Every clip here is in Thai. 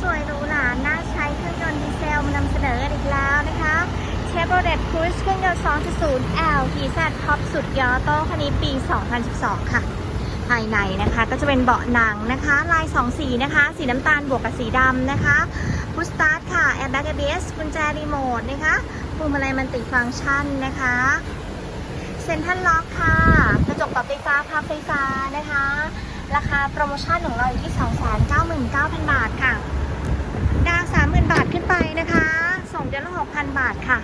สวยหรูหราน่าใช้เครื่องยนต์ดีเซลมานำเสนออีกแล้วนะคะ Chevrolet Cruze เครื่องยนต์ 2.0 L TZ ท็อปสุดยอโต้คันนี้ปี 2012 ค่ะ ภายในนะคะก็จะเป็นเบาะหนังนะคะ ลาย 2 สีนะคะ สีน้ำตาลบวกกับสีดำนะคะพุชสตาร์ทค่ะ Airbag ABS กุญแจรีโมทนะคะพวงมาลัยมันติฟังก์ชันนะคะเซ็นทรัลล็อกค่ะ กระจกปรับไฟฟ้าพับไฟฟ้านะคะ ราคาโปรโมชั่นของเราอยู่ที่ 299,000 บาทค่ะ ดาว30,000 บาทขึ้น ไปนะคะ ส่งเดือนละ6,000บาทค่ะ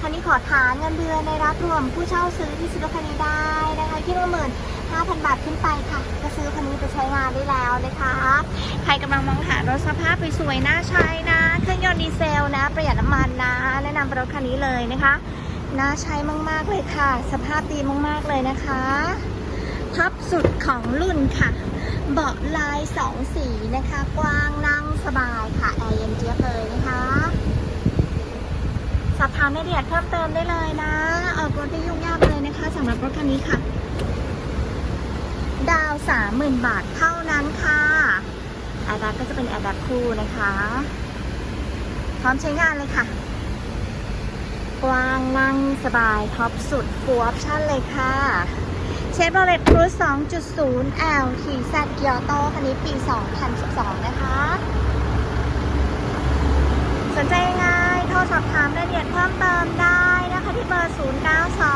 คันนี้ขอฐานเงินเดือนในรับรวมผู้เช่าซื้อที่ซื้อรถคันนี้ได้นะคะที่ละหมื่นห้าพันบาทขึ้นไปค่ะก็ซื้อคันนี้ไปใช้งานได้แล้วนะคะ ใครกำลังมองหารถสภาพสวยๆน่าใช้นะ เครื่องยนต์ดีเซลนะ ประหยัดน้ำมันนะ แนะนำรถคันนี้เลยนะคะน่าใช้มากๆเลยค่ะ สภาพดีมากๆเลยนะคะ ท็อปสุดของรุ่นค่ะ เบาะลายสองสีนะคะ กว้างนั่งสบายค่ะแอร์เย็นเจี๊ยบเลยนะคะ สอบถามรายละเอียดเพิ่มเติมได้เลยนะ ออกรถได้ยุ่งยากเลยนะคะสำหรับรถคันนี้ค่ะ ดาวสามหมื่นบาทเท่านั้นค่ะแอร์แบ็กก็จะเป็นแอร์แบ็กคู่นะคะ พร้อมใช้งานเลยค่ะ กว้างนั่งสบายท็อปสุดฟูออปชั่นเลยค่ะ เชฟโรเลตครูส2.0 L ทีแซดยวโต้คันนี้ปี 2012 นะคะ สนใจยังไงโทรสอบถามรายละเอียดเพิ่มเติมได้นะคะที่เบอร์ 092